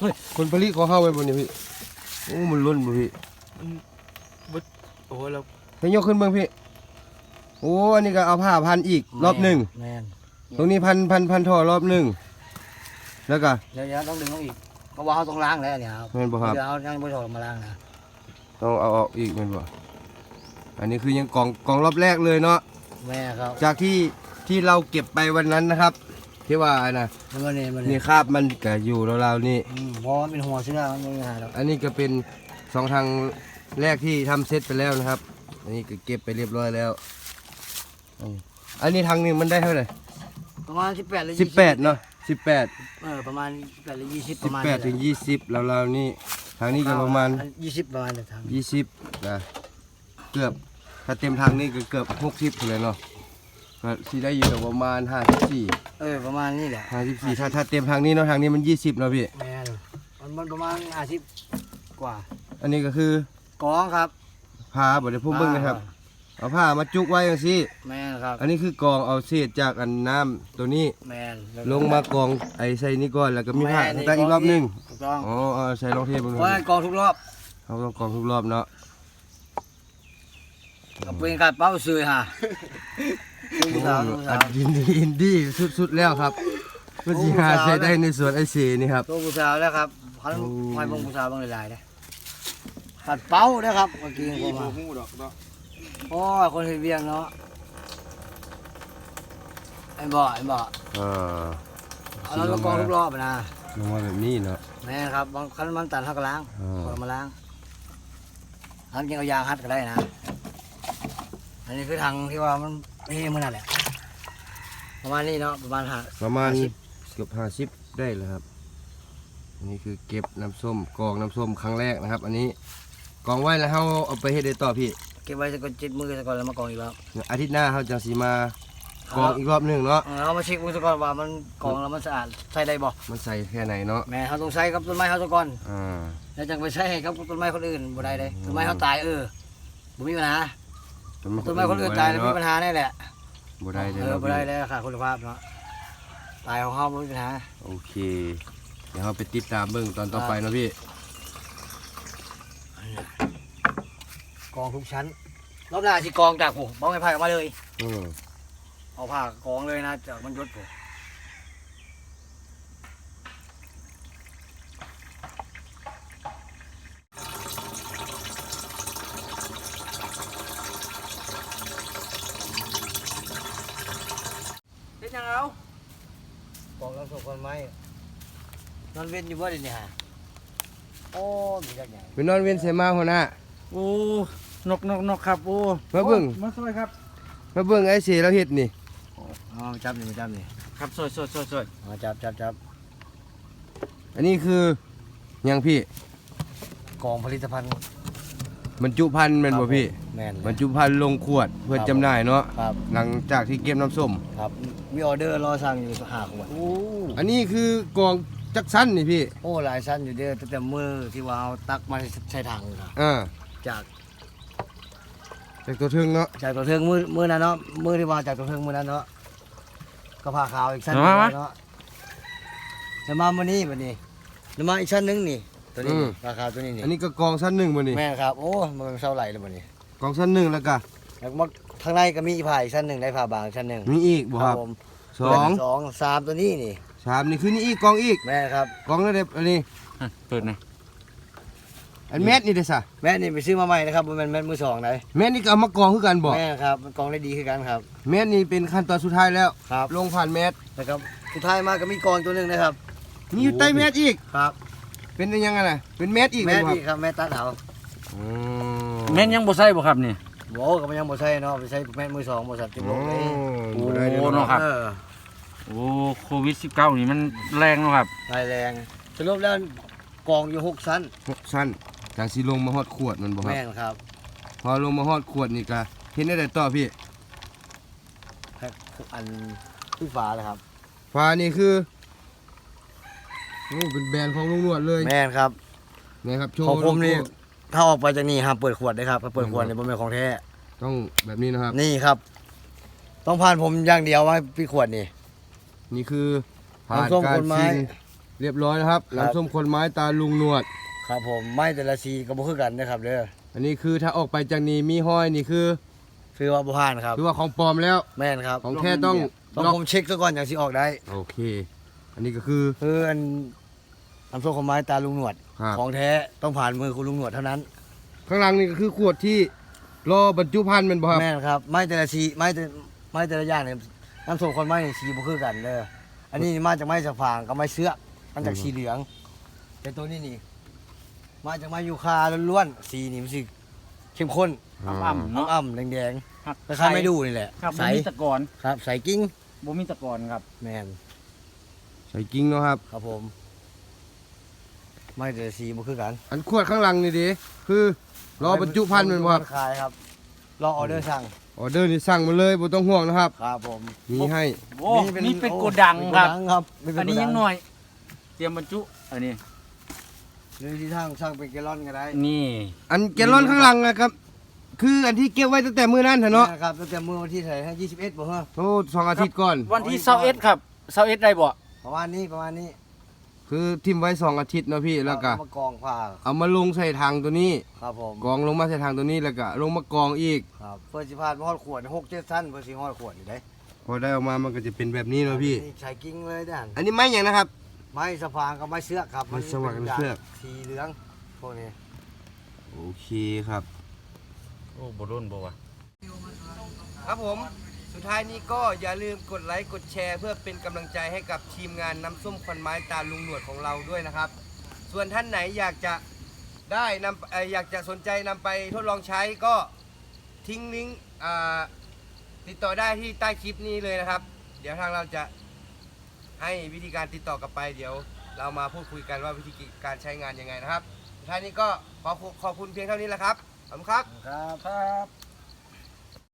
เฮ้ยผลผลิตของเฮาไว้บนนี้พี่โอ้มันล้นบ่พี่โอ้เราให้ยกขึ้นเบิ่งพี่โอ้อันนี้ก็เอาผ้าพันอีกรอบหนึ่งแมนตรงนี้พันพันพันท่อรอบหนึ่งแล้วก็เดี๋ยวๆต้องดึงต้องอีกเพราะว่าเขาต้องล้างแล้วเนี่ยครับแม่นบ่ครับเดี๋ยวเขายังไม่ถอดมาล้างนะต้องเอาออกอีกแม่นบ่อันนี้คือยังกองกองรอบแรกเลยเนาะแม่ครับ จากที่ที่เราเก็บไปวันนั้นนะครับ ที่ว่านะมันนี่มันนี่นี่คราบมันก็อยู่ราวๆนี่ อืมเพราะว่าเป็นหัวเชื้อมันไม่มีปัญหาหรอกอันนี้ก็เป็นสองทางแรกที่ทำเสร็จไปแล้วนะครับ อันนี้ก็เก็บไปเรียบร้อยแล้วอืมอันนี้ทางหนึงมันได้เท่าไหร่ประมาณสิบแปดหรือสิบแปดเนาะสิบแปดเออประมาณแปดหรือยี่สิบปสิระบมาณแปดถึงยี่สิบราวๆนี่ ทางนี้ก็ประมาณยี่สิบประมาณเดี๋ยวทยี่สิบนะ เกือบ ถ้าเต็มทางนี่ก็เกือบหกสิบเลยเนาะ ก็สิได้อยู่ประมาณห้าสิบสี่ำเออประมาณนี้แหละห้าสิบสี่ถ้าถ้าเต็มทางนี้เนาะทางนี้มันยี่สิบเนาะพี่ แม่นมันมันประมาณห้าสิบกว่าอันนี้ก็คือกองครับผ้าบ่ได้พุ่มเบิ้งนะครับ เอาผ้ามาจุกไว้อย่างซี่ แม่นครับอันนี้คือกองเอาเศษจากอันน้ำตัวนี้แม่นลงมากองไอ้ใส่นี่ก่อนแล้วก็มีผ้าแม่นี่ตั้งอีกรอบหนึงถูกต้องอ๋อเอาใส่รองเทปมันเพราะว่ากองทุกรอบเขาต้องกองทุกรอบเนาะก็เป็นการเป้าซื้อฮะ ลูกสาวลูกอัสาดวยินดีอินดี้สุดๆแล้วครับก็สิหาใส่ได้ในสวนไอเสนี่ครับ ตัวผู้สาวแล้วครับพันโอ้ พันบงผู้สาวบางหลายๆเลยผัดเป้านะครับเมื่อกี้ผมมาหูดอกเนาะโอ้ยคนเฮ็ดเวียงเนาะไอ้บ่ไอ้บ่อ่าเอาเราลงกองทุกรอบนะลงมาแบบนี้เนาะ แม่ครับบางครั้งมันตัดเท่ากับล้างอ่าเอามาล้างทันยังเอายางฮัดก็ได้นะ อันนี้คือทางที่ว่ามัน เฮ้มันนั่นแหละประมาณนี้เนาะประมาณหาประมาณห้าสิบเกือบห้าสิบได้แล้วครับอันนี้คือเก็บน้ำส้มกองน้ำส้มครั้งแรกนะครับ อันนี้กองไว้แล้วเขาเอาไปเฮ็ดได้ต่อพี่ เก็บไว้สักก่อนเจ็ดมือสักก่อนแล้วมากองอีกแล้วอาทิตย์หน้าเขาจะสีมากองอีกรอบหนึ่งเนาะเอามาเช็คมือสักก่อนว่ามันกองแล้วมันสะอาดใส่ได้บ่มันใส่แค่ไหนเนาะแม่เขาต้องใส่กับต้นไม้เขาสักก่อนอ่าแล้วจังไปใช้ให้กับต้นไม้คนอื่นบ่ได้เลยต้นไม้เขาตายเออบ่มีปัญหา ต้นไม้คนอื่นตายแล้วมีปัญหาแน่แหละบ่ได้เลยเออเนาะบ่ได้แล้วค่ะคุณภาพเนาะตายของเขาบ่มีปัญหาโอเค เดี๋ยวเราไปติดตามเบิ่งตอนต่อไปเนาะพี่กองทุกชั้นรอบหน้าสิกองจากผมบ้องไม้ไผ่ออกมาเลยอืมเอาผ้ากองเลยนะจากมันยศผม เฮ็ดยังเอากองแล้วส่งคนไม้นอนเว้นอยู่บ่เดี๋ยวนี้ฮะโอ้มีจักอย่างไปนอนเวียนเสมาหัวหน้า โอ้นกนกนกครับโอ้มาเบิ่ง โอ้มาซอยครับมาเบิ่งไอ้เสเราเฮ็ดนี่อ๋อมาจับนี่มาจับนี่ครับซอยซอยซอยซอยมาจับจับจับอันนี้คือหยังพี่กองผลิตภัณฑ์ บรรจุภัณฑ์แม่นบ่พี่ แม่นบรรจุภัณฑ์ลงขวดเพื่อจำหน่ายเนาะครับ หลังจากที่เก็บน้ำส้ม ครับ มีออเดอร์รอสั่งอยู่หาขวดโอ้อันนี้คือกองจักสั้นนี่พี่โอ้หลายชั้นอยู่เด้อตั้งแต่มือที่ว่าเอาตักมาใส่ถังนะอ่าจากจากตัวถึงเนาะจากตัวเทิงมือมือนั้นเนาะมือที่ว่าจากตัวเทิงมือนั้นเนาะก็ผ้าขาวอีกชั้นหนึงเนาะจะมาวันนี้วันนี้จะมาอีกชั้นหนึงนี่ ตัวนี้นี่ผ้าขาวตัวนี้นี่อันนี้ก็กองสั้นหนึ่งบ่นี่แม่ครับ โอ้มันเป็นเสาไหลเลยวันนี้กองสั้นหนึ่งแล้วก็แล้วมาข้างในก็มีผ้าอีกชั้นหนึ่งได้ผ้าบางอีกชั้นหนึ่งมีอีกบ่ครับผมสองสองสามตัวนี้นี่ สามนี่คือนี่อีกกองอีกแม่ครับ กองนั่นเด็บอันนี้เปิดหนะอันแมทนี่เด้อซะแม่นี่ไปซื้อมาใหม่นะครับมันเป็นแม่นมือสองไหนแมทนี่ก็เอามากองคือกันบ่แม่ครับมันกองได้ดีคือกันครับแมทนี่เป็นขั้นตอนสุดท้ายแล้ว ครับลงผ่านแมทนะครับสุดท้ายมาก็มีกองตัวหนึ่งนะครับ มีอยู่ใต้แมทอีกครับ เป็นยังไงน่ะเป็นแมทอีกแม่บ่ครับดีครับแม่ตัดเอาอืแม่นยังบ่ใส่บ่ครับนี่โว้ก็มันยังบ่ใช่เนาะไปใช้แม่นมือสองบริษัทที่ลงเลยโอ้บ่ได้เด้โอ้อเนาะเนาะครับเออโอ้โควิด19นี่มันแรงเนาะครับรายแรงสรุปแล้วกองอยู่หกชั้นหกสั้นจากสิลงมาฮอดขวดมันบ่ครับแม่นครับ พอลงมาฮอดขวดนี่ก็เห็นได้แต่ต่อพี่อันที่ฝาเลยครับฟ้านี่คือ โอ้เป็นแบรนด์ของลุงนวดเลยแม่นครับนะครับโชว์ของผมนี่โลโก้ถ้าออกไปจากนี่ห้ามเปิดขวดเลยครับถ้าเปิดขวดเนี่ยมันเป็นของแท้ต้องแบบนี้นะครับ นี่ครับ ต้องผ่านผมอย่างเดียวว่าพี่ขวดนี่ นี่คือผ่านน้ำส้มการคนไม้ ชิมเรียบร้อยนะครับครับน้ำส้มคนไม้ตาลุงหนวด ครับ ผมไม้แต่ละสีก็บ่คือกันนะครับเด้ออันนี้คือถ้าออกไปจากนี้มีห้อยนี่คือคือว่าบ่ผ่านครับ คือว่าของปลอมแล้ว แม่นครับของแท้ต้องต้องล็อกผมเช็คซะก่อนอย่างสิออกได้ โอเค อันนี้ก็คือ คืออันน้ำส้มของไม้ตาลุงหนวด ครับ ของแท้ต้องผ่านมือคุณลุงหนวดเท่านั้น ข้างหล่างนี่ก็คือขวดที่รอบรรจุภัณฑ์แมันบ่ครับ แม่นครับ ไม้แต่ละสีไม้แต่ไม้แต่ละอย่างเนี่ยน้ำส้มคนไม้นี่สีบ่คือกันเด้ออันนี้มาจากไม้สะฟางกับไม้เสื้อกมันจากสีเหลือง แต่ตัวนี้นี่ มาจากไม้ยูคาล้วนๆสีนี่มันสิเข้มข้นอ้ำๆเนาะอ่ำๆแดงครับๆคล้ายๆไม่ดูนี่แหละครับใสบ่มีตะกอนครับใสกิ้งบ่มีตะกอนครับ แมน ใส่กิ้งเนาะครับ ครับผม ไม่แต่สีบ่คือกันอันขวดข้างหลังนี่ดิคือรอบรรจุภัณฑ์แมันบ่ครับขายครับ รอออเดอร์สั่ง ออเดอร์นี่สั่งมาเลยบ่ต้องห่วงนะครับ ครับผม มีให้ โอ้นี่เป็นโกดังเป็นครับโกดังครับเป็โกดัอันนี้ยังหน่อย เตรียมบรรจุ อันนี้ หรือที่ทางสั่งเป็นแกลลอนก็ได้นี่ อันแกลลอนข้างหลังนะครับ คืออันที่เก็บไว้ตั้งแต่มื้อนั้นเถอะเนาะครับตั้งแต่มื้อวันที่เท่าไหร่ฮะ21บ่ฮะโอ้สองอาทิตย์ก่อน วันที่21ครับ21ได้บ่ ประมาณนี้ประมาณนี้คือทิมไว้สองอาทิตย์เนาะพี่แล้วก็เอามากองผ้าเอามาลงใส่ถังตัวนี้ ครับผมกองลงมาใส่ถังตัวนี้แล้วก็ลงมากองอีก ครับเพื่อสิพานมาฮอดขวด6 7ชั้นเพื่อสิฮอดขวดนี่ได้พอได้ออกมามันก็จะเป็นแบบนี้เนาะพี่ นี่ใช้กิ้งเลยด้านอันนี้ไม้อย่างนะครับ ไม้สะพานกับไม้เสือกครับไม้สว่างกับเสือก สีเหลืองพวกนี้โอเคครับ โอ้บ่โดนบ่วะครับผม สุดท้ายนี้ก็อย่าลืมกดไลค์กดแชร์ เพื่อเป็นกำลังใจให้กับทีมงานน้ำส้มควันไม้ตาลุงหนวดของเราด้วยนะครับ ส่วนท่านไหนอยากจะได้นำเอ่ออยากจะสนใจนำไปทดลองใช้ก็ทิ้งลิงก์อ่าติดต่อได้ที่ใต้คลิปนี้เลยนะครับ เดี๋ยวทางเราจะให้วิธีการติดต่อกลับไป เดี๋ยวเรามาพูดคุยกันว่าวิธีการใช้งานยังไงนะครับสุดท้ายนี้ก็ขอขอบคุณเพียงเท่านี้แหละครับขอบคุณครับ ครับครับ